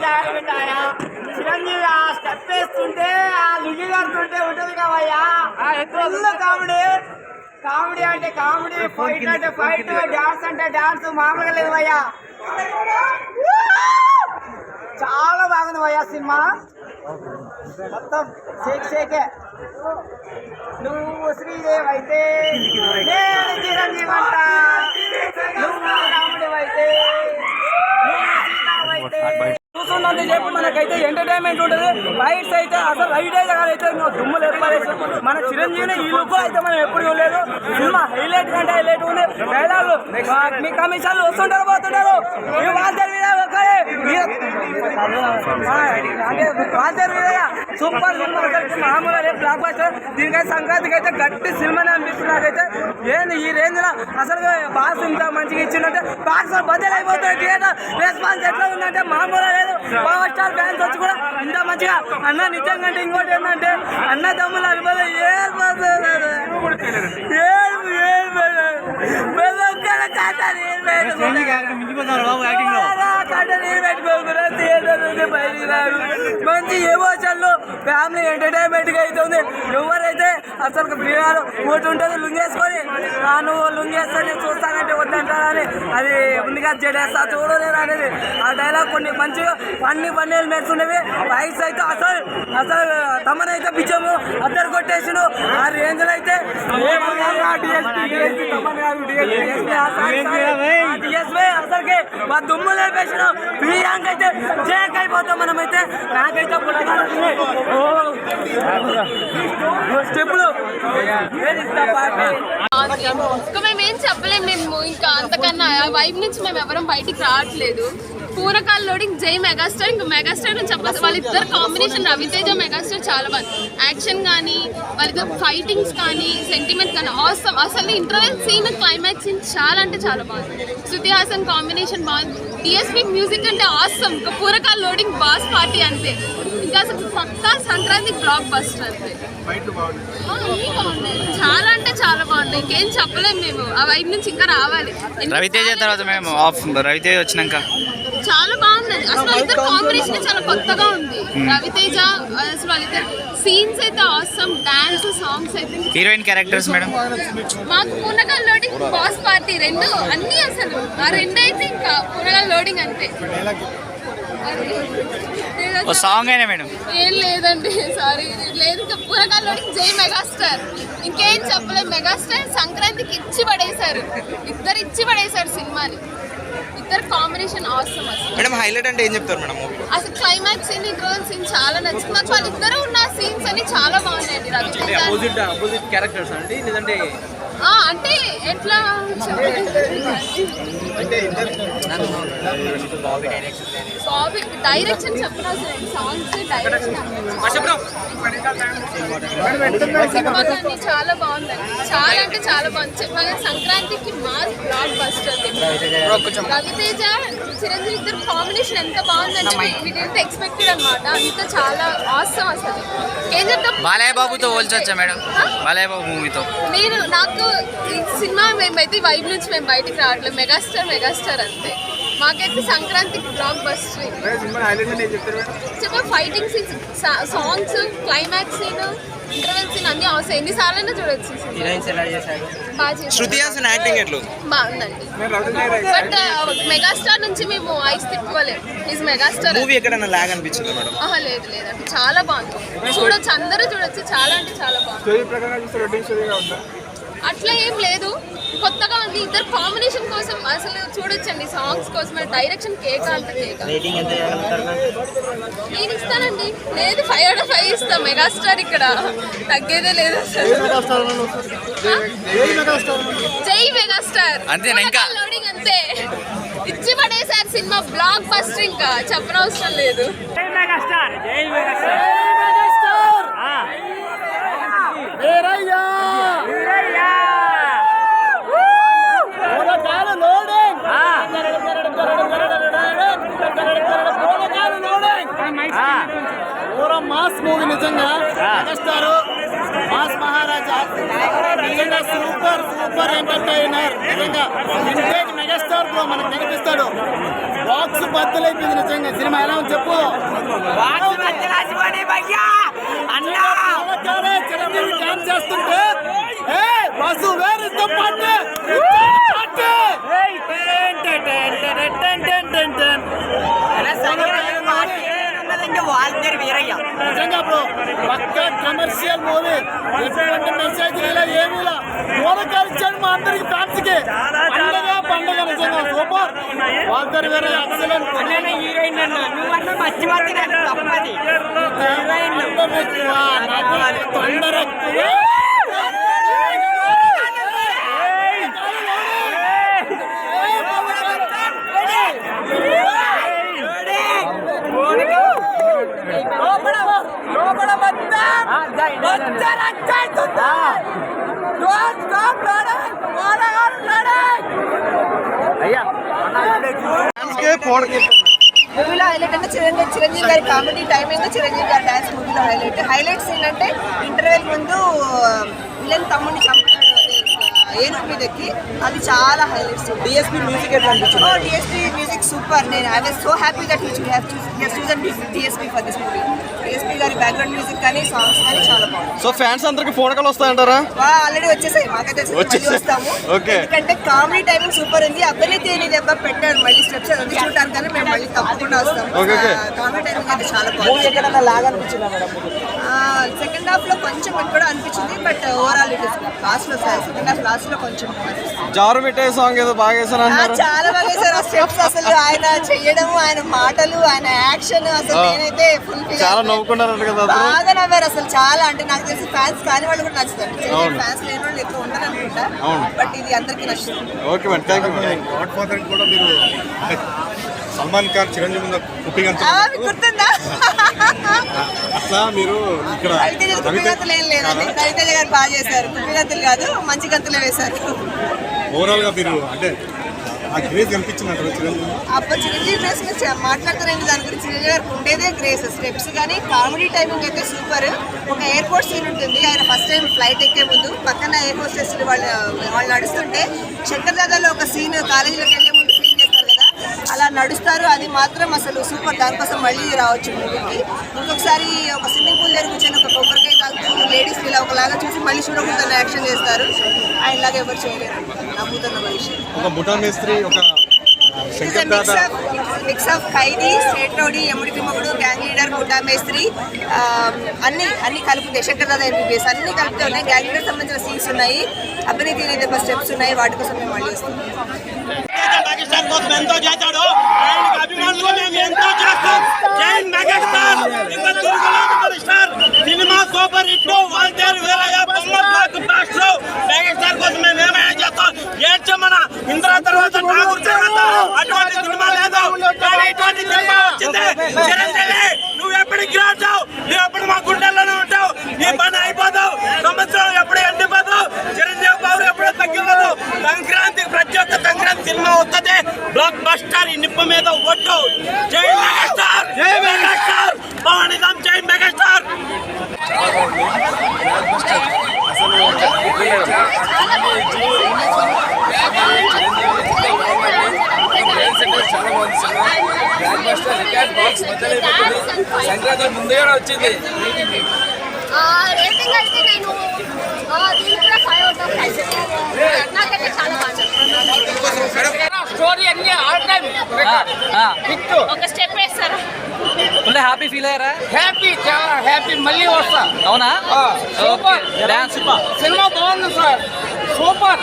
పెట్టాయా చిరంజీవి ఆ స్టెప్ వేస్తుంటే ఆ లుగి కడుతుంటే ఉంటది కావయ్యా. Full comedy. కామెడీ అంటే కామెడీ ఫైట్ అంటే ఫైట్ డాన్స్ అంటే డాన్స్ మామూలుగా లేదు భయ్యా చాలా బాగుంది భయ్యా సినిమా. మొత్తం షేక్ షేకే. నువ్వు శ్రీదేవి అయితే నేను చిరంజీవి అంట. నువ్వు రాముడి అయితే నువ్వు సీతావైతే చూస్తున్నంత చెప్పి మనకైతే ఎంటర్టైన్మెంట్ ఉంటుంది. రైట్స్ అయితే అసలు రైట్ అయితే కాదైతే ఇంకా దుమ్ములు ఎప్పుడేసి మన చిరంజీవిని ఈ లుక్ అయితే మనం ఎప్పుడు చూడలేదు. సినిమా హైలైట్ కంటే హైలైట్ ఉంది డైలాగ్ మీ కమిషన్లు వస్తుంటారు పోతుంటారు. సూపర్ సూపర్ సినిమా అసలు మామూలుగా రేపు బ్లాక్ బస్టర్ దీనికైతే సంక్రాంతికి అయితే గట్టి సినిమానే అనిపిస్తుంది నాకైతే ఏంది ఈ రేంజ్లో అసలు బాస్ ఇంత మంచిగా ఇచ్చిందంటే బాక్స్ బద్దలైపోతుంది థియేటర్ రెస్పాన్స్ ఎట్లా ఉందంటే మామూలుగా లేదు. పవర్ స్టార్ ఫ్యాన్స్ వచ్చి కూడా ఇంత మంచిగా అన్న నిజంగా అంటే ఇంకోటి ఏంటంటే అన్న తమ్ముళ్ళు అనుభవం ఏర్పడుతుంది ఏడు ఏడు మంచి ఎమోషన్లు ఫ్యామిలీ ఎంటర్టైన్మెంట్గా అవుతుంది ఎవరైతే అసలు ప్రియాలు ఒకటి ఉంటుంది లుంగేసుకొని "ఆ, నువ్వు లుంగేస్తా నేను చూస్తానంటే వద్దంటారని అది ఉందిగా జడేస్తా చూడలేదు అనేది ఆ డైలాగ్ కొన్ని మంచిగా పన్ని పన్నీలు మెరుస్తున్నవి వైస్ అయితే అసలు అసలు తమనైతే పిచ్చము అద్దరు కొట్టేసిను ఆ రేంజ్లో అయితే డిఎస్పీ అసలుకి మా దుమ్ము లేపేసిన ప్రియాంక అయితే జేక్ అయిపోతాం మనమైతే నాకైతే పుట్టగానే వచ్చినాయి. ఇంకా మేము ఏం చెప్పలేము మేము ఇంకా అంతకన్నా ఆ నుంచి మేము ఎవరం బయటికి రావట్లేదు పూరకాల లోడింగ్ జై మెగాస్టార్. ఇంకా మెగాస్టార్ నుంచి చెప్పాలి వాళ్ళిద్దరు కాంబినేషన్ రవితేజ మెగాస్టార్ చాలా బాగుంది యాక్షన్ కానీ వాళ్ళిద్దరు ఫైటింగ్స్ కానీ సెంటిమెంట్ కానీ ఆసమ్ అసలు ఇంటర్వెల్ సీన్ క్లైమాక్స్ సీన్ చాలా అంటే చాలా బాగుంది శృతి హాసన్ కాంబినేషన్ బాగుంది డిఎస్పీ మ్యూజిక్ అంటే ఆసమ్ ఇంకా పూరకాల లోడింగ్ బాస్ పార్టీ అంతే. ఇంకా అసలు పక్కా సంక్రాంతి బ్లాక్ బస్టర్ అంతే. చాలా అంటే చాలా బాగుంటాయి. ఇంకేం చెప్పలేము మేము. ఆ వైపు నుంచి ఇంకా రావాలి. రవితేజ తర్వాత మేము ఆఫ్ రవితేజ వచ్చినాక. చాలా బాగుంది. అసలు వాళ్ళిద్దరు కాంబినేషన్ చాలా కొత్తగా ఉంది. రవితేజ అసలు వాళ్ళిద్దరు సీన్స్ అయితే అవసరం డాన్స్ సాంగ్స్ అయితే హీరోయిన్ క్యారెక్టర్స్ మేడం మాకు పూనకాల లోడింగ్ బాస్ పార్టీ రెండు అన్ని అసలు. ఆ రెండు అయితే ఇంకా పూనకాల లోడింగ్ అంతే. ఓ సాంగ్ అయినా మేడం ఏం లేదండి సారీ లేదు ఇంకా పూరకాల లోడింగ్ జై మెగాస్టార్. ఇంకేం చెప్పలేదు మెగాస్టార్ సంక్రాంతికి ఇచ్చి పడేశారు. ఇద్దరు ఇచ్చి పడేశారు సినిమాని. ఇద్దరు కాంబినేషన్ అసలు. మేడం హైలైట్ అంటే ఏం చెప్తారు మేడం మూవీ అసలు క్లైమాక్స్ సీన్ ఇంటర్వల్ సీన్ చాలా నచ్చింది నాకు వాళ్ళిద్దరూ ఉన్న సీన్స్ అని చాలా బాగున్నాయండి. రవితేజ అపోజిట్ అపోజిట్ క్యారెక్టర్స్ అండి. లేదంటే అంటే ఎట్లా బాబీ డైరెక్షన్ చెప్పిన సాంగ్స్ డైరెక్షన్ సినిమాలన్నీ చాలా బాగుందండి చాలా అంటే చాలా బాగుంది. సంక్రాంతికి mass blockbuster Ravi Teja Chiranjeevi ఇద్దరు కాంబినేషన్ ఎంత బాగుందంటే వీటి ఎక్స్పెక్టెడ్ అనమాట అంత చాలా ఆసం అసలు. ఏం చెప్తాం? బాలయ్య బాబుతో పోల్చొచ్చా మేడం? బాలయ్య బాబు మూవీతో నేను నాకు ఈ సినిమా మేమైతే వైబ్ నుంచి మేము బయటికి రావట్లేదు. మెగాస్టార్ మెగాస్టార్ అంతే. మాకైతే సంక్రాంతికి బ్లాక్ బస్టర్ చెప్ప fighting scenes songs climax scene interval scene అన్ని అవసరం. ఎన్నిసార్లు అయినా చూడొచ్చు? బాగుందండి. బట్ మెగాస్టార్ నుంచి మేము ఐస్ తిప్పుకోలేము ఈజ్ మెగాస్టార్ మూవీ ఎక్కడైనా లాగ్ అనిపించిందా మేడం? ఆహా లేదు లేదండి చాలా బాగుంది. చూడొచ్చు అందరూ చూడొచ్చు. చాలా అంటే చాలా బాగుంది. అట్లా ఏం లేదు. కొత్తగా ఉంది. ఇద్దరు కాంబినేషన్ కోసం అసలు చూడొచ్చండి. సాంగ్స్ కోసం డైరెక్షన్ కేక అంత కేక. నేను ఇస్తానండి. లేదు ఫైవ్ అవుట్ ఆఫ్ ఫైవ్ ఇస్తాం. మెగాస్టార్ ఇక్కడ. తగ్గేదే లేదు జై మెగాస్టార్ అంతేనా ఇంకా? లోడింగ్ అంతే. ఇచ్చి పడేసారు సినిమా బ్లాక్ బస్టర్ ఇంకా. చెప్పనవసరం లేదు. జై మెగాస్టార్ జై మెగాస్టార్ మూవీ నిజంగా మెగాస్టార్ మాస్ మహారాజా నిజంగా సూపర్ సూపర్ ఎంటర్టైనర్. నిజంగా వింటేజ్ మెగాస్టార్ బ్రో మనకు కనిపిస్తాడు. బాక్స్ బద్దలైపోయింది నిజంగా. సినిమా ఎలా ఉంది చెప్పు? చిరంజీవి డాన్స్ చేస్తుంటే boss where is the party ఉన్నదంటే వాళ్ళిద్దరు వీరయ్య. నిజంగా బ్రో పక్కా కమర్షియల్ మూవీ ఎటువంటి మెసేజ్ ఇలా ఏమీ ఇలా మూలకాలు ఇచ్చాడు మా అందరికి ఫ్యాన్స్కి. పండగ పండగ నిజంగా సూపర్. వాళ్ళిద్దరు వేరే ఎక్సలెంట్ హీరోయిన్ అన్న నువ్వు అన్న మధ్య మధ్య నాకు తప్పది తొందర లోపల లోపల మొత్తం మొత్తం రచ్చయితుందా డోంట్ స్టాప్ రన్నింగ్ పోరాడు రన్నింగ్ మూవీలో హైలైట్ అంటే చిరంజీవి చిరంజీవి గారి కామెడీ టైమింగ్ చిరంజీవి గారి డాన్స్ మూవీలో హైలైట్ హైలైట్స్ ఏంటంటే ఇంటర్వెల్ ముందు విలన్ తమ్ముడిని చంపడం. ఏనుగు మీద ఎక్కి అది చాలా హైలైట్స్ డిఎస్పీ మ్యూజిక్ ఎట్లా డిఎస్పీ మ్యూజిక్ సూపర్ నేను I was so happy that you have chosen DSP for this movie DSP గారి బ్యాక్గ్రౌండ్ మ్యూజిక్ కానీ సాంగ్స్ కానీ చాలా బాగుంది సో ఫ్యాన్స్ అందరికి ఫోటోలు వస్తాయంటారా? ఆల్రెడీ వచ్చేసాయి. మాకైతే వచ్చేసాయి. వస్తాము. Okay. ఎందుకంటే కామెడీ టైమింగ్ సూపర్ ఉంది. అబ్బాయి తేని దెబ్బ పెట్టారు మళ్ళీ స్టెప్స్ అది చూడటానికన్నా మేము మళ్ళీ తప్పకుండా వస్తాము. కామెడీ టైమింగ్ అయితే చాలా బాగుంది. లాగా అనిపించిందా మేడం సెకండ్ హాఫ్లో కొంచెం కూడా అనిపించింది బట్ ఓవరాల్ ఇట్ ఇస్ లాస్ట్లో సెకండ్ హాఫ్ లాస్ట్ లో కొంచెం జారు పెట్టే సాంగ్ ఏదో బాగా వేసాను ఆ, చాలా బాగా వేశారు ఆ స్టెప్స్ అసలు ఆయన చేయడం ఆయన మాటలు ఆయన యాక్షన్ అసలు. నేనైతే ఫుల్ చాలా నవ్వుకున్నారంట కదా బాగా నవ్వారు అసలు చాలా. అంటే నాకు తెలిసి ఫ్యాన్స్ కాని వాళ్ళు కూడా నచ్చుతారు. ఫ్యాన్స్ లేని వాళ్ళు ఎక్కువ ఉండరు అనుకుంటా. బట్ ఇది అందరికీ నచ్చుతుంది. Okay madam thank you madam Godfather కూడా మీరు సల్మాన్ ఖాన్ చిరంజీవి కుప్పిగంత గుర్తుందా? అట్లా మీరు ఇక్కడ కుప్పిగంతులు ఏం లేదండి. రవితేజ గారు బాగా చేశారు. కుప్పిగంతులు కాదు మంచి గంతులు వేశారు. ఓవరాల్గా మీరు అంటే ఆ గ్రేజ్ కనిపించినట్టు చిరంజీవి? డ్రెస్ మాట్లాడతారండి దాని గురించి చిరంజీవి గారికి ఉండేదే గ్రేస్ స్టెప్స్. కానీ కామెడీ టైమింగ్ అయితే సూపర్. ఒక ఎయిర్పోర్ట్ సీన్ ఉంటుంది. ఆయన ఫస్ట్ టైం ఫ్లైట్ ఎక్కే ముందు పక్కన ఎయిర్ హోస్టెస్ వాళ్ళు వాళ్ళు నడుస్తుంటే శంకర్ దాదాలో ఒక సీన్ కాలేజీలోకి వెళ్ళే ముందు సీన్ చేస్తారు కదా అలా నడుస్తారు. అది మాత్రం అసలు సూపర్ దానికోసం మళ్ళీ రావచ్చు మూవీకి ఇంకొకసారి ఒక స్విమ్మింగ్ పూల్ దగ్గర కూర్చొని ఒక కొబ్బరికాయ తాగుతూ లేడీస్ ఇలా ఒకలాగా చూసి మళ్ళీ చూడకుండా యాక్షన్ చేస్తారు. ఆయనలాగా ఎవరు చేయలేరు. నమ్ముతున్న మనిషి. ఒక మేస్త్రి ఒక Shankar Dada mix of Khaidi state rowdy ఎముడి తిమ్మగుడు గ్యాంగ్ లీడర్ గుడ్డా మేస్త్రి అన్ని అన్ని కలిపి శంకర్ దాదా ఎంబీబీఎస్ అన్ని కలిపి ఉన్నాయి. గ్యాంగ్ లీడర్ సంబంధించిన సీన్స్ ఉన్నాయి. అభినీతి దెబ్బ స్టెప్స్ ఉన్నాయి. వాటి కోసం మేము మళ్ళీ వస్తాం. కోసం ఎంతో చేశాడు. అభిమానులు మేము ఎంతో చేస్తాం. జై మెగాస్టార్ ఇంకా star cinema super hit Waltair Veerayya బొమ్మ బ్లాక్ బ్లాస్టర్ మెగాస్టార్ కోసం మేము ఏమైనా చేస్తాం ఏడ్చమన ఇంద్ర తర్వాత ఠాగూర్ తర్వాత అటువంటి సినిమా లేదు. కానీ ఇటువంటి సినిమా వచ్చింది. చిరంజీవి నువ్వు ఎప్పటికి రాచావు నువ్వు ఎప్పుడు మా గుండెల్లోనే ఉంటావు? నీ పని అయిపోతావు సంవత్సరం ఎప్పుడు ఎండిపోతావు చిరంజీవి బాబు ఎప్పుడు తగ్గిపోదు. సంక్రాంతి ప్రతి ఒక్క సంక్రాంతి సినిమా వస్తుంది. బ్లాక్ బస్టర్ ఈ నిప్ప మీద ఒట్టు. జై మెగాస్టార్! జై మెగాస్టార్! పవనిజం జై మెగాస్టార్! సంక్రాంతి ముందే వచ్చింది. రేటింగ్ అయితే నేను ఆ, దీనికి కూడా ఫైవ్ అవుట్ ఆఫ్ ఫైవ్ నాకైతే చాలా బాగా స్టోరీ అన్ని ఆల్ టైం ఒక స్టెప్ వేస్తారా? ఫుల్ హ్యాపీ ఫీల్ అయ్యారా? హ్యాపీ చాలా హ్యాపీ. మళ్ళీ వస్తా. అవునా? సూపర్. డాన్స్. సినిమా బాగుంది సార్. సూపర్.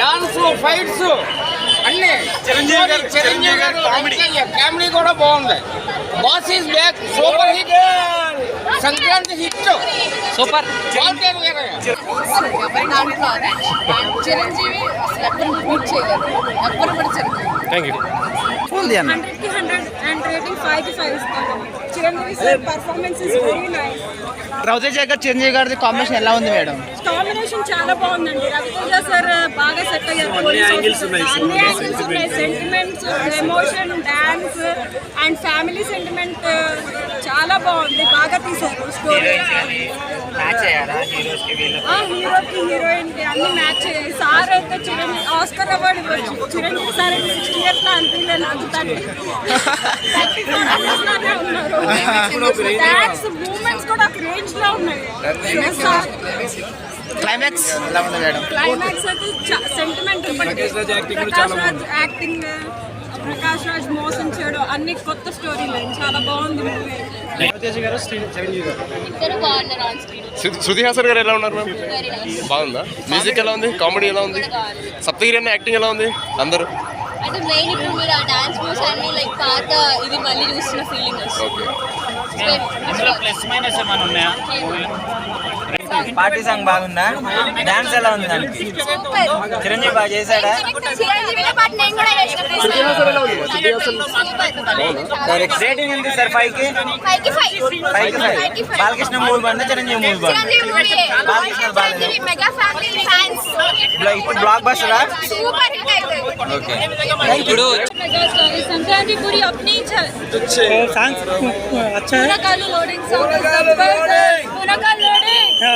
Dance fights. అన్ని చిరంజీవి గారు చిరంజీవి గారు కామెడీ. కామెడీ కూడా బాగుంది. Boss is back super hit. Sankranti hit. Super. Chiranjeevi అసలు ఎవ్వరు బీట్ చేయలేదు. ఎవ్వరు కూడా చిరంజీవి ఉంది అన్న హండ్రెడ్కి హండ్రెడ్ అండ్ రేటింగ్ ఫైవ్కి ఫైవ్ ఇస్తాను. Chiranjeevi sir performance is very nice Ravi Teja garu Chiranjeevi గారి కాంబినేషన్ ఎలా ఉంది మేడం? కాంబినేషన్ చాలా బాగుందండి. రవితేజ సార్ బాగా సెట్ అయ్యారు అన్ని యాంగిల్స్ ఉన్నాయి sentiments emotion dance and family sentiment చాలా బాగుంది. బాగా తీశారు స్టోరీ హీరోకి హీరోయిన్కి అన్ని మ్యాచ్ అయ్యాయి. సార్ అయితే చిరంజీవి ఆస్కర్ అవార్డు ఇవ్వచ్చు. చిరంజీవి సార్ అయితే సిక్స్టీ ఇయర్స్ అనిపించలేదు. నాకు థర్టీ ఫోర్ ఉన్నారు. మూమెంట్స్ కూడా ఒక రేంజ్లో ఉన్నాయి. క్లైమాక్స్ ఎలా ఉంది మేడం క్లైమాక్స్ అయితే సెంటిమెంట్ ప్రకాష్ రాజ్ యాక్టింగ్ ప్రకాష్ రాజ్ మోసం చేయడం అన్ని కొత్త స్టోరీలు చాలా బాగుంది మూవీ శృతి హాసన్ గారు ఎలా ఉన్నారు మ్యామ్ బాగుందా? మ్యూజిక్ ఎలా ఉంది? కామెడీ ఎలా ఉంది? సప్తగిరి అన్న యాక్టింగ్ ఎలా ఉంది? అందరూ? అంటే మెయిన్ ఇప్పుడు మీరు ఆ డాన్స్ మూవ్స్ అన్ని లైక్ పాత ఇది మళ్ళీ చూస్తున్న ఫీలింగ్ ప్లస్ మైనస్ ఏమైనా ఉన్నాయా? పార్టీ సాంగ్ బాగుందా డాన్స్ ఎలా ఉంది దానికి చిరంజీవి బాగా చేశాడా రేటింగ్ ఎంత సార్ ఫైవ్ కి ఫైవ్ కి ఫైవ్ బాలకృష్ణ మూవీ బాగుందా చిరంజీవి మూవీ బాగుందా బాలకృష్ణ బాగాలేదు మెగా ఫ్యామిలీ ఫ్యాన్స్ ఇప్పుడు బ్లాక్ బస్టరా సూపర్ హిట్ అయితే ఓకే ఇప్పుడు సంక్రాంతి పూరి अपनी పూనకాలు లోడింగ్ సాంగ్ పూనకాలు లోడింగ్ డైలాగ్ వచ్చేసి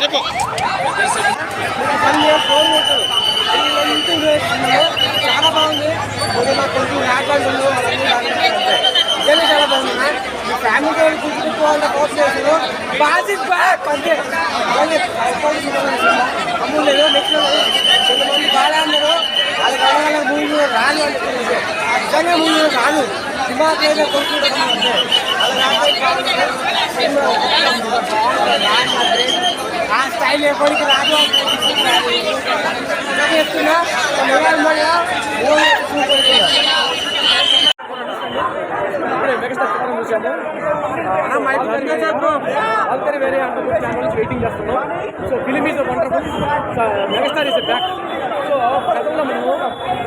చెప్పు చాలా బాగుంది కొంచెం కొంచెం మాట్లాడుతుంది నిజంగా చాలా బాగుంది మీ ఫ్యామిలీతో కూర్చుంటూ కోర్స్ బ్యాక్ అంతే అమ్ములు లేదు నెక్స్ట్ కొంతమంది బాగా అన్నారు అది కావాలి మూవీ రాని వాళ్ళు నిజంగా మూవీ రాను దిమాగ్ ఏదో కొనుక్కుంటాం ఆ స్టైల్ ఎవరికి రాదు. చెప్తున్నా. ఇప్పుడే మెగాస్టార్ చిత్రం చూసాము అందరి వేరే అంటే ఛానల్ వెయిటింగ్ చేస్తున్నాం. So film is wonderful megastar is back మనము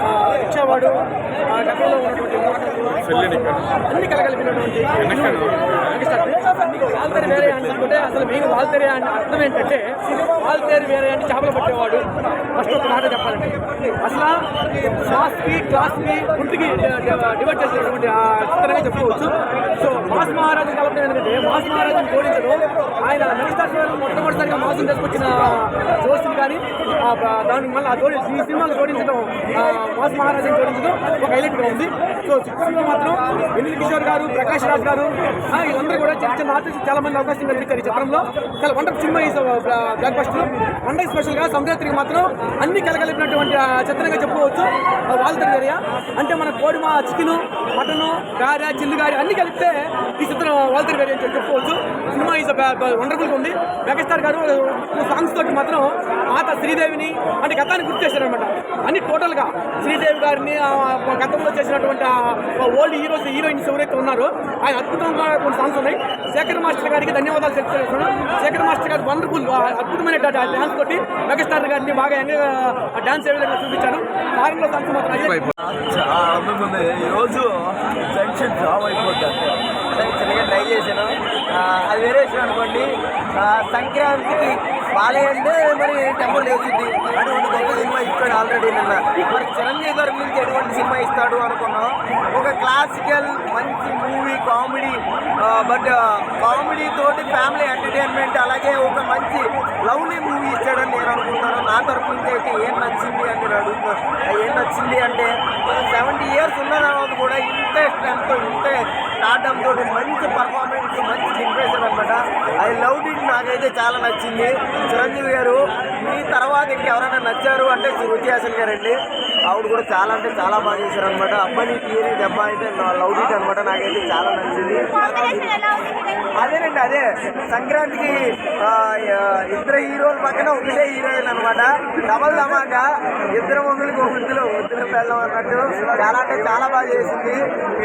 ఆ గతంలో ఉన్నటువంటి అన్ని కలగలిపినటువంటి వాల్తేరి వేరే అనుకుంటే అసలు మెయిన్ వాల్తేరి అంటే అర్థం ఏంటంటే వాల్తేరి వేరే అంటే చేపలు పట్టేవాడు. ఫస్ట్ ఒక మాట చెప్పాలంటే అసలు క్లాస్కి క్లాస్కి గుంటికి డివైడ్ చేసినటువంటి ఆ చిత్రంగా చెప్పుకోవచ్చు. సో మాస్ మహారాజు కలపడం ఏంటంటే మాస్ మహారాజుని జోడించడం ఆయన సినిమాలో మొట్టమొదటిసారిగా మాసం తీసుకొచ్చిన జోస్ని కానీ దానికి మళ్ళీ ఆ జోడి సినిమాలు జోడించడం వాస్ మాస్ జోడించడం ఒక హైలైట్గా ఉంది. సో చిత్రంలో మాత్రం వెనిల్ కిషోర్ గారు ప్రకాష్ రాజ్ గారు ఆ, వీళ్ళందరూ కూడా చిన్న చిన్న ఆర్టిస్ట్ చాలా మంది అవకాశం కల్పించారు ఈ చిత్రంలో. చాలా వండర్ సినిమా ఈ బ్లాక్ బస్టర్ వండర్ స్పెషల్గా సంక్రాంతికి మాత్రం అన్ని కలగలిపినటువంటి చిత్రంగా చెప్పుకోవచ్చు. వాల్తర్ ఏరియా అంటే మన కోడిమ చికెను మటను గారె చిల్లు గారి అన్ని కలిపితే ఈ చిత్రం వాల్తర్ ఏరియా అని చెప్పుకోవచ్చు. సినిమా ఈజ్ వండర్ఫుల్గా ఉంది. మెగాస్టార్ గారు సాంగ్స్ తోటి మాత్రం మాత శ్రీదేవిని అంటే గతాన్ని గుర్తు చేశారనమాట అన్ని టోటల్గా శ్రీదేవి గారిని ఆ గతంలో చేసినటువంటి ఓల్డ్ హీరోస్ హీరోయిన్స్ ఎవరైతే ఉన్నారో ఆయన అద్భుతంగా కొన్ని సాంగ్స్ ఉన్నాయి. శేఖర్ మాస్టర్ గారికి ధన్యవాదాలు తెలుపుతున్నాను శేఖర్ మాస్టర్ గారు వండర్ఫుల్ అద్భుతమైన డాన్స్ తోటి మెగాస్టార్ గారిని బాగా ఎంగ డాన్స్ ఏ విధంగా చూపించారు ఫారెన్లో సాంగ్స్ మాత్రం చాలా ఆనందంగా ఉంది. ఈరోజు జంక్షన్ జాబ్ అయిపోతుంది చిన్నగా ట్రై చేశాను. అది వేరే విషయం అనుకోండి. ఆ, సంక్రాంతికి బాలయ్య అంటే మరి టెంపుల్ లేచింది అటువంటి గొప్ప సినిమా ఇస్తాడు ఆల్రెడీ నిన్న. మరి చిరంజీవి గారి గురించి ఎటువంటి సినిమా ఇస్తాడు అనుకున్నాం. ఒక క్లాసికల్ మంచి మూవీ కామెడీ బట్ కామెడీ తోటి ఫ్యామిలీ ఎంటర్టైన్మెంట్ అలాగే ఒక మంచి లవ్లీ మూవీ ఇచ్చాడని నేను అనుకుంటాను. నా తరపు నుంచి అయితే ఏం నచ్చింది అని నేను అడుగుతున్నాను ఏం నచ్చింది అంటే సెవెంటీ ఇయర్స్ ఉన్న తర్వాత కూడా ఇంత స్ట్రెంత్ ఇంత స్టార్డమ్ తోటి మంచి పర్ఫార్మెన్స్ మంచి ఇంప్రెషన్ అనమాట ఐ లవ్ ఇట్ నాకైతే చాలా నచ్చింది. చిరంజీవి గారు మీ తర్వాత ఇంకెవరైనా నచ్చారు అంటే శృతి హాసన్ గారండి. ఆవిడ కూడా చాలా అంటే చాలా బాగా చేశారు అనమాట అబ్బాయి తీయని దెబ్బ అయితే లవ్ ఇట్ అనమాట నాకైతే చాలా నచ్చింది. అదేనండి అదే. సంక్రాంతికి ఇద్దరు హీరోల పక్కన ఒకటే హీరోయిన్ అనమాట డబల్ ధమాకా. ఇద్దరు మొగులకి వృద్ధులు వృద్ధులు పెళ్ళం అన్నట్టు. చాలా అంటే చాలా బాగా చేసింది.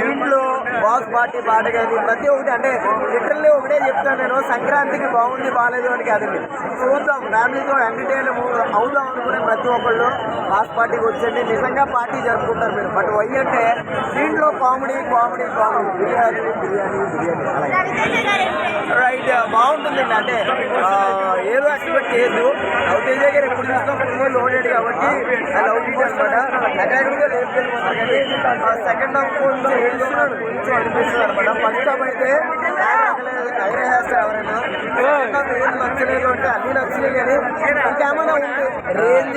ఇంట్లో బాస్ పార్టీ పాట కానీ ప్రతి ఒక్కటి అంటే లిటరల్లీ ఒకటే చెప్తాను నేను. సంక్రాంతికి బాగుంది బాగాలేదు అని కాదండి. చూద్దాం. ఫ్యామిలీతో ఎంటర్టైన్ అవుదాం అనుకునే ప్రతి ఒక్కళ్ళు బాస్ పార్టీకి వచ్చండి నిజంగా పార్టీ జరుపుకుంటారు మీరు. బట్ వై అంటే దీంట్లో comedy comedy comedy. Biryani biryani biryani. అలాగే. రైట్ బాగుంటుందండి. అంటే ఏదో ఎక్స్పెక్ట్ చేయొద్దు. లవ్ తేజ గారు ఎప్పుడు చూసినా ఫుల్ లోడెడ్ కాబట్టి ఆ లవ్ ఇట్ అనమాట ఎక్కడెక్కడికో లేకపోతే కానీ సెకండ్ హాఫ్ కొంచెం ఏదో కొంచెం అనిపిస్తుంది అనమాట ఫస్ట్ హాఫ్ అయితే ఐరే చేస్తారు ఎవరైనా. సెకండ్ హాఫ్ ఏం నచ్చలేదు అంటే అన్ని నచ్చినాయి కానీ ఇంకేమైనా ఉంది రేంజ్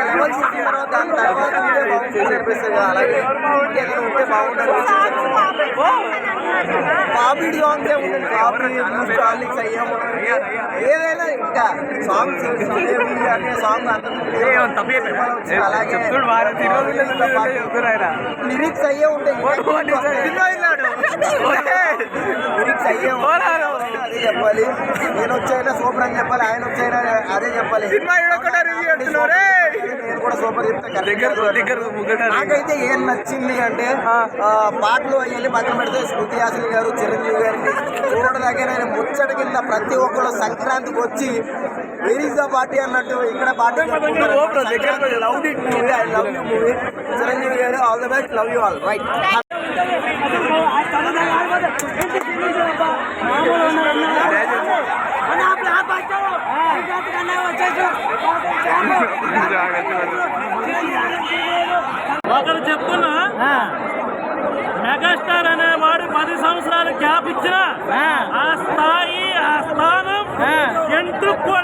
లెవెల్స్ ఇచ్చిన తర్వాత దాని తర్వాత ఉంటే బాగుంటుంది అనిపిస్తుంది అలాగే ఇంకేదైనా ఉంటే బాగుంటుంది కాపీ సాంగ్స్ ఉంటుంది కాపీ హార్లిక్స్ అయ్యాము ఏదైనా ఇంకా సాంగ్స్ అనే సాంగ్ అలాగే. లిరిక్స్ అయ్యే ఉంటాయి లిరిక్స్ అయ్యే ఉంటాయి. అదే చెప్పాలి. నేను వచ్చైనా సూపర్ అని చెప్పాలి ఆయన వచ్చైనా అదే చెప్పాలి నేను కూడా సూపర్ చెప్తాను నాకైతే ఏం నచ్చింది అంటే పాటలు అవన్నీ పక్కన పెడితే శృతి హాసన్ గారు చిరంజీవి గారిని చూడదగిన ముచ్చట కింద ప్రతి ఒక్కళ్ళు సంక్రాంతికి వచ్చి వెర్ ఇస్ ద పార్టీ అన్నట్టు ఇక్కడ party love it movie I love you movie Chiranjeevi garu all the best love you all right ఒకరు చెప్తున్నా మెగాస్టార్ అనేవాడు పది సంవత్సరాలు గ్యాప్ ఇచ్చిన ఆ. స్థాయి ఆ స్థానం ఎంట్రు కూడా పీకలేకపోయింది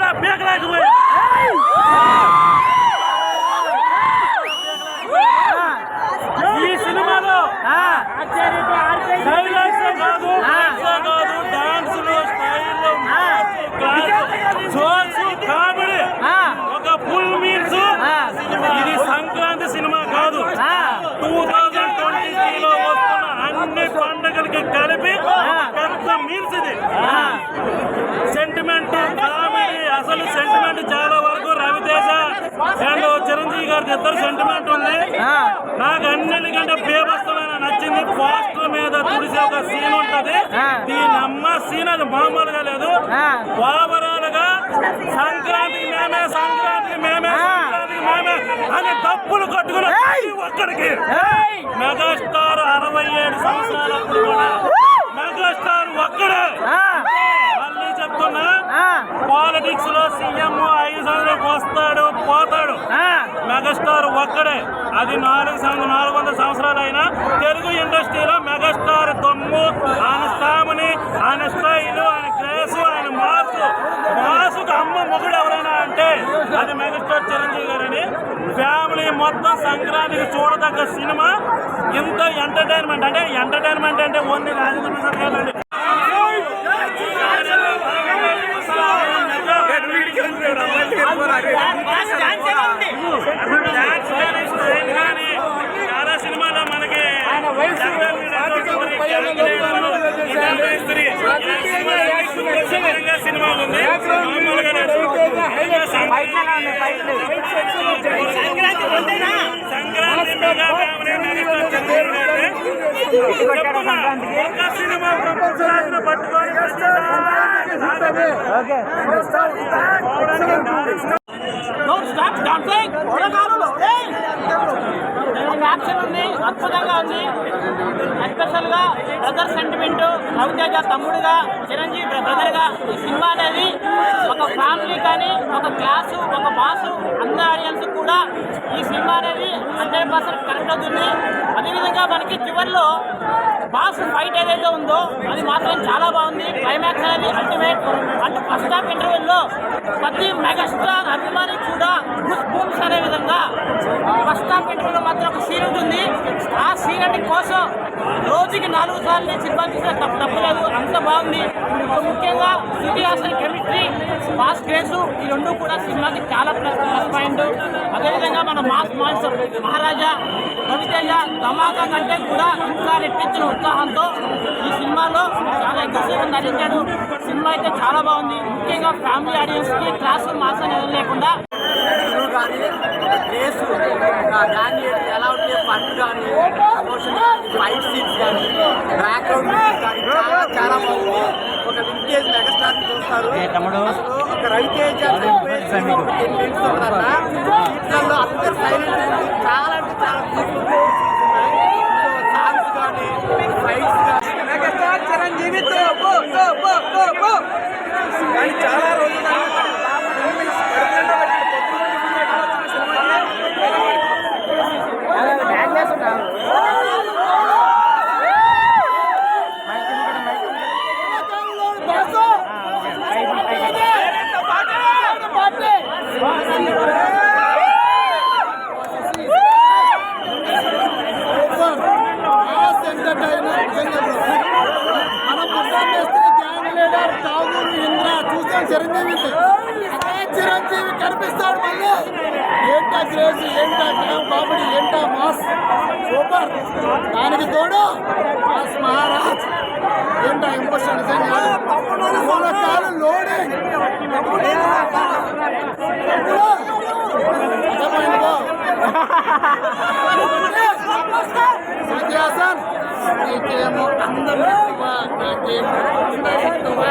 ఈ సినిమాలో డైలాగ్స్ కాదు డాన్సే కాదు డాన్సులు స్టైల్ జోక్స్ కామెడీ. ఒక ఫుల్ మీల్స్. ఇది సంక్రాంతి సినిమా కాదు. టూ థౌజండ్ ట్వంటీ త్రీలో వస్తున్న అన్ని పండుగలకి కలిపి పెద్ద మీల్స్ ఇది. సెంటిమెంట్ కామెడీ అసలు సెంటిమెంట్ చాలా వరకు రవితేజ అండ్ చిరంజీవి గారి ఇద్దరు సెంటిమెంట్ ఉంది. నాకు అన్నిటికంటే బేబస్తమైన నచ్చింది పోస్టర్ మీద తుడిసే ఒక సీన్ ఉంటది. దీని అమ్మ సీన్ అది మామూలుగా లేదు. ఓవరాల్గా సంక్రాంతికి మేమే సంక్రాంతికి మేమే సంక్రాంతికి మేమే అని తప్పులు కొట్టుకుని ఒక్కడికి. మెగాస్టార్ అరవై ఏడు సంవత్సరాలప్పుడు కూడా మెగాస్టార్ ఒక్కడే మళ్ళీ చెప్తున్నా పాలిటిక్స్లో సీఎం ఐదు సంవత్సరాలకు వస్తాడు పోతాడు మెగాస్టార్ ఒక్కడే. అది నాలుగు నాలుగు వందల సంవత్సరాలు అయినా తెలుగు ఇండస్ట్రీలో మెగాస్టార్ దమ్ము ఆయన స్థామని ఆయన స్టైల్ ఆయన క్రేసు ఆయన మాసు మాసుకు అమ్మ మొగుడు ఎవరైనా అంటే అది మెగాస్టార్ చిరంజీవి గారని. ఫ్యామిలీ మొత్తం సంక్రాంతికి చూడదగ్గ సినిమా. ఇంత ఎంటర్టైన్మెంట్ అంటే ఎంటర్టైన్మెంట్ అంటే ఓన్లీ రాజేంద్ర ప్రసాద్ గారు అండి. డాన్స్ కానీ, స్టైల్ కానీ చాలా సినిమాలో మనకి సినిమా సినిమా ఉంది. మామూలుగా లేదు. సంక్రాంతి మెగా ఫ్యామిలీ సినిమా ప్రపంచరాజును పట్టుకొని యాక్షన్ ఉంది అద్భుతంగా ఉంది. ఎస్పెషల్గా బ్రదర్ సెంటిమెంట్ రవితేజ తమ్ముడుగా చిరంజీవి బ్రదర్గా ఈ సినిమా అనేది ఒక ఫ్యామిలీ కానీ ఒక క్లాసు ఒక మాసు అందరి ఆడియన్స్ కూడా ఈ సినిమా అనేది హండ్రెడ్ పర్సెంట్ కరెక్ట్ అవుతుంది. అదేవిధంగా మనకి చివరిలో బాస్ ఫైట్ ఏదైతే ఉందో అది మాత్రం చాలా బాగుంది. క్లైమాక్స్ అనేది అల్టిమేట్ అండ్ ఫస్ట్ హాఫ్ ఇంటర్వెల్లో ప్రతి మెగాస్టార్ అభిమాని కూడా గుస్ అనే విధంగా ఫస్ట్ హాఫ్ ఇంటర్వ్యూలో మాత్రం ఒక సీన్ ఉంటుంది. ఆ సీన్ కోసం రోజుకి నాలుగు సార్లు సినిమా చూసిన తప్పు తప్పలేదు. అంత బాగుంది. ముఖ్యంగా city hostel chemistry mass grace ఈ రెండు కూడా సినిమాకి చాలా ప్లస్ ప్లస్ పాయింట్. అదేవిధంగా మన మాస్ మాన్సర్ మహారాజా రవితేజ ధమాకా కంటే కూడా ఇంకా రెట్టించిన ఉత్సాహంతో ఈ సినిమాలో చాలా ఎక్కువసేపు నటించాడు. సినిమా అయితే చాలా బాగుంది. ముఖ్యంగా ఫ్యామిలీ ఆడియన్స్కి క్లాస్ మాస్ అనేది లేకుండా. రేసు దాన్ని ఎలా ఉంటే ఫన్ కానీ ఫైట్ సీన్స్ కానీ బ్యాక్గ్రౌండ్ చాలా చాలా బాగుంది. ఒక వింటేజ్ మెగాస్టార్ చూస్తారు. అసలు ఒక రవితేజ సీట్లలో అందరు సైలెంట్ చాలా అంటే చాలా సాంగ్స్ కానీ ఫైట్స్ కానీ మెగాస్టార్ చిరంజీవి కానీ చాలా రోజులు చిరంజీవి చిరంజీవి కనిపిస్తాడు మళ్ళీ ఏంటా క్రేజ్ ఏంటా కామెడీ ఏంటా మాస్ సూపర్ దానికి తోడు మాస్ మహారాజ్ ఏంటా ఇంపోషన్ నిజంగా మూలకాలు లోడింగ్ వ్యత్యాసం నీకేమో అందరూ ఎక్కువ నాకేమో ఎక్కువ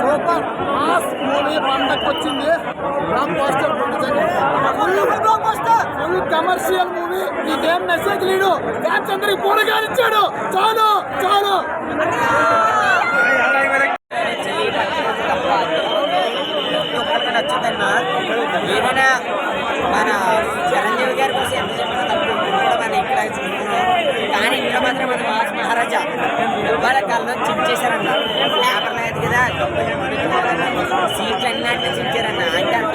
సూపర్ మాస్ మూవీ పండగ వచ్చింది blockbuster full blockbuster full commercial movie. నీకేం మెసేజ్ లేడు. ఫ్యాన్స్ అందరికి పూరగానిచ్చాడు చాలు చాలు. ఏదైనా మన చిరంజీవి గారి కోసం ఎంత చెప్పినా తప్పు మన ఇక్కడ కానీ ఇంట్లో మాత్రం మన మాస్ మహారాజా కళ్ళు పేపర్ లేదు కదా సీట్లు అన్నింటినీ చించారన్న. అంటే అంత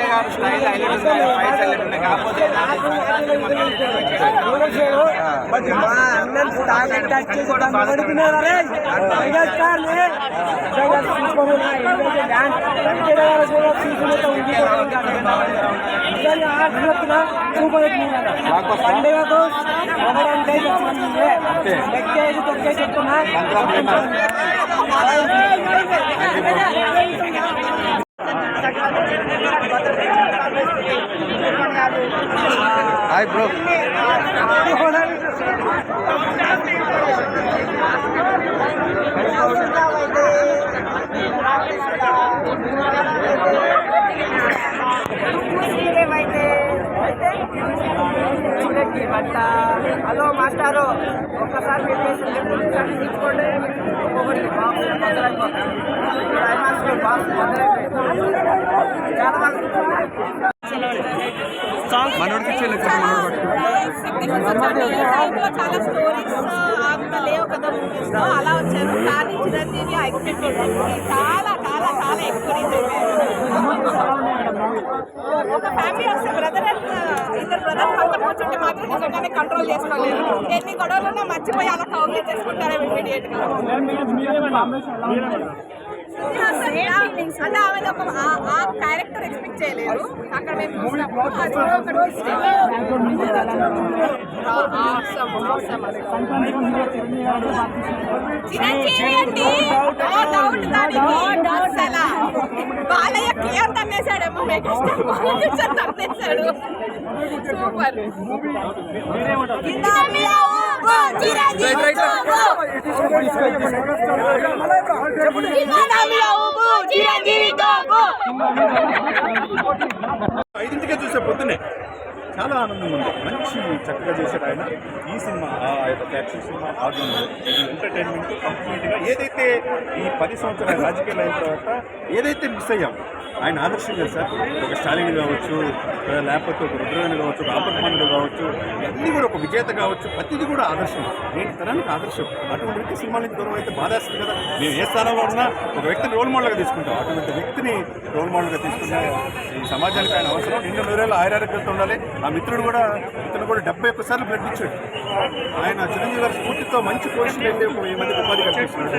గారు స్టైల్ హైలైట్ ఫైట్స్ హైలైట్ ఉన్నాయి కాకపోతే మా అన్నన్ స్టార్ అటాక్ చేసి పడుకున్నారే మెగాస్టార్ని పండుగకు ఎవరంటే ఎక్కేసి తొక్కే చెప్తున్నా హాయ్ బ్రో హలో మాస్టారు ఒక్కసారి పెట్టేసి తీసుకోండి ఒక్కొక్కటి బాక్స్ మొదలైపోతుంది క్లైమాక్స్ బాక్స్ మొదలైపోయింది చాలా బాగా మనోడికి ఇచ్చేయలేదు మనోడు చాలా స్టోరీస్ లేవు కదా మూవీస్లో అలా వచ్చారు కానీ చిరంజీవి ఎక్స్పెక్టెడ్ చాలా చాలా చాలా ఎక్కువ ఒక ఫ్యామిలీ వస్తే బ్రదర్ ఇద్దరు బ్రదర్ పక్కన కూర్చుంటే మాత్రం నిజంగానే కంట్రోల్ చేసుకోలేదు ఎన్ని గొడవలున్నా మర్చిపోయి అలా కౌంటర్ చేసుకుంటారు ఇమీడియట్గా అంటే ఆమె ఒక ఆ- క్యారెక్టర్ ఎక్స్పెక్ట్ చేయలేదు అక్కడ మేము బాలయ్య క్లియర్ తన్నేశాడేమో తన్నేశాడు సూపర్ ఐదింటికే చూసే పొద్దున్నే. చాలా ఆనందంగా ఉంది. మంచి చక్కగా చేశాడు ఆయన. ఈ సినిమా ఆ యొక్క యాక్షన్ సినిమా ఆర్గన్ ఎంటర్టైన్మెంట్ కంప్లీట్గా ఏదైతే ఈ పది సంవత్సరాల రాజకీయాలు అయిన తర్వాత ఏదైతే మిస్ అయ్యాము ఆయన ఆదర్శం కదా సార్? ఒక స్టాలిన్ కావచ్చు లేకపోతే ఒక రుద్రవేణ కావచ్చు ఒక ఆపత్మానుడు కావచ్చు అన్నీ కూడా ఒక విజేత కావచ్చు ప్రతిదీ కూడా ఆదర్శం. నేటి తరానికి ఆదర్శం. అటువంటి వ్యక్తి సినిమా నుంచి దూరం అయితే బాధేస్తుంది కదా. మేము ఏ స్థానంలో ఉన్నా ఒక వ్యక్తిని రోల్ మోడల్గా తీసుకుంటాం. అటువంటి వ్యక్తిని రోల్ మోడల్గా తీసుకున్న ఈ సమాజానికి ఆయన అవసరం. నిండు నూరేళ్ళు ఆయురారోగ్యంతో ఉండాలి. ఆ మిత్రుడు కూడా ఇతను కూడా డెబ్బై ఒక్క సార్లు బ్లడ్ ఇచ్చాడు. ఆయన చిరంజీవి గారి స్ఫూర్తితో మంచి పొజిషన్ అయితే ఒక వెయ్యి మందికి ఉపాధి కల్పిస్తున్నాడు.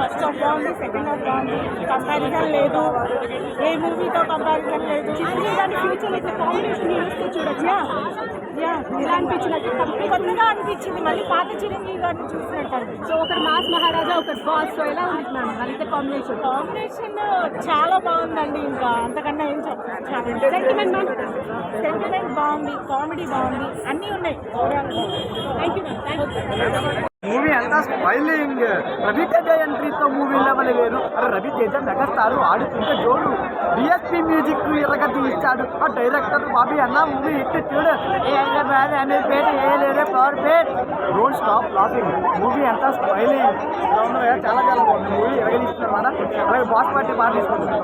ఫస్ట్ హాఫ్ బాగుంది సెకండ్ హాఫ్ బాగుంది కంపారిజన్ లేదు. ఏ మూవీతో కంపారిజన్ లేదు. గారి ఫ్యూచర్ అయితే కాంబినేషన్ చూస్తే చూడొచ్చు? యా ఇలా అనిపించినట్టు. కొత్తగా అనిపించింది. మళ్ళీ పాత చిరంజీవి గారిని చూసినట్టు సో ఒకరు మాస్ మహారాజా ఒకరు బాస్. సో ఎలా ఉంది మ్యామ్ వాళ్ళిద్దరు కాంబినేషన్ కాంబినేషన్ చాలా బాగుందండి ఇంకా. అంతకన్నా ఏం చెప్పాలి సెంటిమెంట్ మ్యామ్ సెంటిమెంట్ బాగుంది. కామెడీ బాగుంది. అన్నీ ఉన్నాయి. Thank you thank you movie అంతా స్మైలింగ్. రవితేజ ఎంట్రీతో మూవీ లెవెల్ వేరు అరే రవితేజ మెగాస్టార్ ఆడుతుంటే జోడు. డిఎస్పీ మ్యూజిక్ ఎరగతి ఇచ్చాడు ఆ డైరెక్టర్ బాబీ అన్న మూవీ ఇట్టి చూడు. ఏ అనే పేరు ఏ లేదే పవర్ పేట్ డోంట్ స్టాప్ లాఫింగ్ మూవీ అంతా స్మైలింగ్. చాలా చాలా బాగుంది. మూవీ ఎరగలిస్తున్నారు మన అలాగే బాస్ పార్టీ బాగా తీసుకుంటుంది.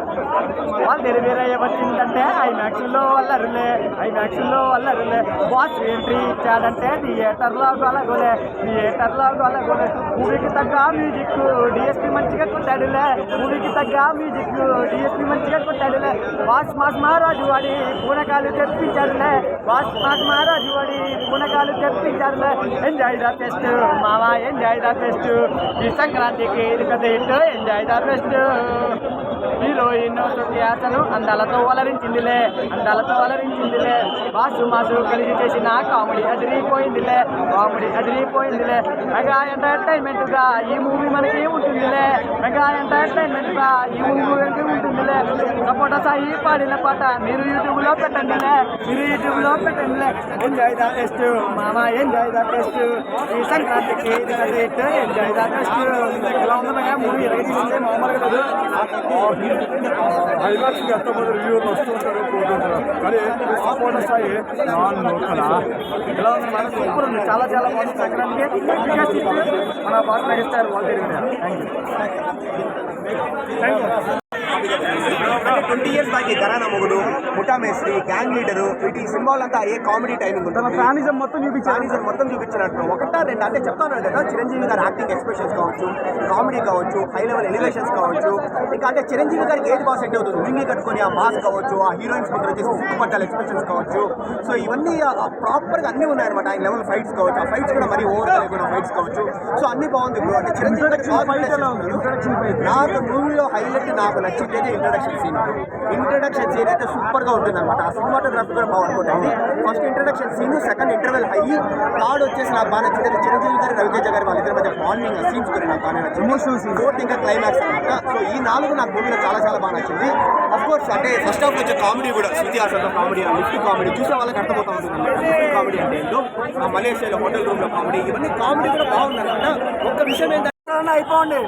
వాళ్ళు వేరే వేరే ఏమొచ్చిందంటే ఐ మ్యాక్సిల్లో వల్ల రిలే ఐ మ్యాక్సిల్లో వల్ల రిలే బాస్ ఎంట్రీ ఇచ్చాడంటే థియేటర్లో అలాగోలే థియేటర్లో మూవీకి తగ్గ మ్యూజిక్ డిఎస్పీ మంచిగా కొట్టాడులే మూవీకి తగ్గ మ్యూజిక్ డిఎస్పీ మంచిగా కొట్టాడులే బాస్ మాస్ మహారాజు వాడి పూనకాలు తెప్పించాడులే బాస్ మాస్ మహారాజు వాడి పూనకాలు తెప్పించాడులే ఎంజాయ్ ద ఫెస్ట్ మావా ఎంజాయ్ ద ఫెస్ట్ ఈ సంక్రాంతికి ఇది పెద్ద hit enjoy the fest heroine అసలు అందాలతో వలరించిందిలే అందాలతో వలరించిందిలే మాసు మాసు కలిసి చేసిన కామెడీ అదిరిపోయిందిలే కామెడీ అదిరిపోయిందిలే. మెగా ఎంటర్టైన్మెంట్గా ఈ మూవీ మనకి ఉంటుందిలే. మెగా ఎంటర్టైన్మెంట్గా ఈ మూవీ ఉంటుందిలే సపోటా సాయి పాడిన పాట. మీరు యూట్యూబ్లో పెట్టండిలే. మీరు యూట్యూబ్లో పెట్టండిలే. ఎంజాయ్ ద బెస్ట్ మామ ఎంజాయ్ ద బెస్ట్ ఈ సంక్రాంతికి. ఎంజాయ్ ద బెస్ట్ ఎలా ఉంది మెగా? మూవీ ఎరగది మామూలుగా లేదు. ఐలాక్స్కి ఎంతమంది రివ్యూలు వస్తుంటారు పోతుంటారు కానీ సపోర్ట్ స్థాయి నాన్ లోకల్ ఎలా ఉంది మన సూపర్ ఉంది. చాలా చాలా బాగుంది సంక్రాంతికి. మన బాగా నడిస్తారు వాళ్ళు థ్యాంక్ యూ అంటే ట్వంటీ ఇయర్స్ బ్యాక్ ఈ ఘరానా మొగుడు ముఠా మేస్త్రి గ్యాంగ్ లీడరు వీటి సింబాల్ అంతా ఏ కామెడీ టైమింగ్ ఉంటుంది? ఫ్యానిజం మొత్తం చూపించారు. ఛానీస్ మొత్తం చూపించినట్టు. ఒకటా రెండు? అంటే చెప్తాను కదా చిరంజీవి గారి యాక్టింగ్ ఎక్స్ప్రెషన్స్ కావచ్చు కామెడీ కావచ్చు హై లెవెల్ ఎలివేషన్స్ కావచ్చు. ఇంకా అంటే చిరంజీవి గారికి ఏది బాగా సెట్ అవుతుంది? లుంగి కట్టుకొని ఆ మాస్ కావచ్చు ఆ హీరోయిన్స్ ముందు వచ్చేసి సిగ్గుపట్టాల ఎక్స్ప్రెషన్స్ కావచ్చు. సో ఇవన్నీ ప్రాపర్గా అన్నీ ఉన్నాయన్నమాట. ఆయన లెవెల్ ఫైట్స్ కావచ్చు ఆ ఫైట్స్ కూడా మరీ ఓవర్ లేకుండా ఫైట్స్ కావచ్చు. సో అన్నీ బాగుంది ఇప్పుడు అంటే చిరంజీవి నాకు మూవీలో హైలైట్ నాకు నచ్చింది. ఇంట్రడక్షన్ సీన్ ఇంట్రడక్షన్ సీన్ అయితే సూపర్గా ఉంటుంది అనమాట ఆ సినిమాటోగ్రఫీ కూడా బాగా ఉంటుంది first introduction scene second interval high third వచ్చేసి నాకు బాగా నచ్చింది చిరంజీవి గారి రవితేజ గారి వాళ్ళిద్దరి మధ్య బాండింగ్ సీన్స్ కూడా నాకు బాగా నచ్చింది. Emotional scenes. ఫోర్త్ ఇంకా క్లైమాక్స్ అనమాట సో ఈ నాలుగు నాకు మూవీలో చాలా చాలా బాగా నచ్చింది. అఫ్ కోర్స్ అంటే ఫస్ట్ హాఫ్ వచ్చే కామెడీ కూడా శృతి హాసన్తో కామెడీ లిఫ్ట్ కామెడీ చూసే వాళ్ళకి అర్థమవుతా ఉంటుంది లిఫ్ట్ కామెడీ అంటే ఏంటో ఆ మలేషియాలో హోటల్ రూమ్లో కామెడీ ఇవన్నీ కామెడీ కూడా బాగుందన్నమాట. ఒక్క విషయం ఏంటంటే అయిపోండి.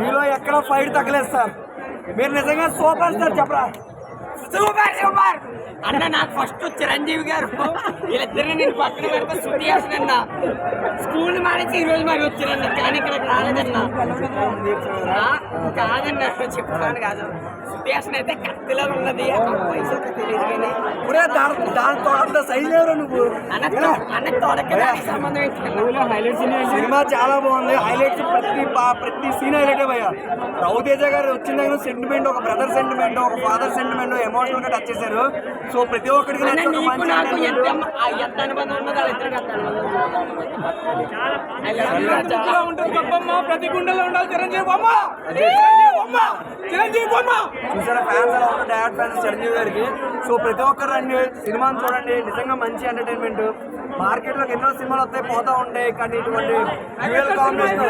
మీలో ఎక్కడ ఫైట్ తగ్గలేదు సార్ మీరు నిజంగా సూపర్ స్టార్ చెప్పరా? Super super! అన్న నాకు ఫస్ట్ చిరంజీవి గారు వీళ్ళిద్దరిని నేను పక్కన పెడితే హాసన్ అన్న. స్కూల్ మానేసి ఈ రోజు మరి వచ్చారన్న కానీ ఇక్కడ రాలేదన్న. కాదన్న చెప్తాను కాదు. హాసన్ అయితే కత్తిలో ఉన్నది. తెలియదు కానీ. ఒరే దాని అంత సైజ్ ఎవరు నువ్వు? సినిమా చాలా బాగుంది. హైలైట్స్ ప్రతి ప్రతి సీన్ హైలైట్ అయ్యా రవితేజ గారు వచ్చిన దగ్గర సెంటిమెంట్ ఒక బ్రదర్ సెంటిమెంట్ ఒక ఫాదర్ సెంటిమెంట్ ఎమోషనల్గా టచ్ చేశారు. సో ప్రతి ఒక్కరికి. ఉంటుంది గొప్పమ్మ ప్రతి గుండెలో ఉండాలి. చిరంజీవి బొమ్మ. చిరంజీవి బొమ్మ. చూసారా? ఫ్యాన్స్ అలా ఉన్న డాడ్ ఫ్యాన్స్ చిరంజీవి గారికి. సో ప్రతి ఒక్కరు రండి సినిమాను చూడండి. నిజంగా మంచి ఎంటర్టైన్మెంట్ మార్కెట్లో ఎన్నో సినిమాలు వస్తాయి పోతా ఉంటాయి. కానీ ఇటువంటి డ్యూయల్ కాంబినేషన్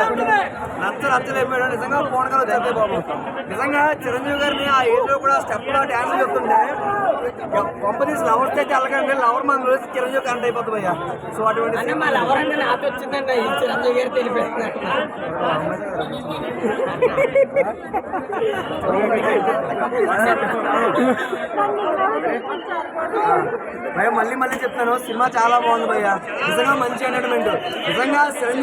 నచ్చ నచ్చలేకపోయాడు. నిజంగా ఫోన్ కాల్ బాబు. నిజంగా చిరంజీవి గారిని ఆ ఏజ్లో కూడా స్టెప్లో చెప్తుంటే కంపెనీస్ లవర్స్ అయితే వెళ్ళకండి లవర్ మన రోజు చిరంజీవి కంట అయిపోతుంది భయ్యా సో అటువంటి మా ఎవరన్నా నాతో వచ్చిందండి ఈ చిరంజీవి గారు భయ్య మళ్ళీ మళ్ళీ చెప్తాను సినిమా చాలా బాగుంది భయ్య. నిజంగా మంచి ఎంటర్టైన్మెంట్ నిజంగా చిరంజీవి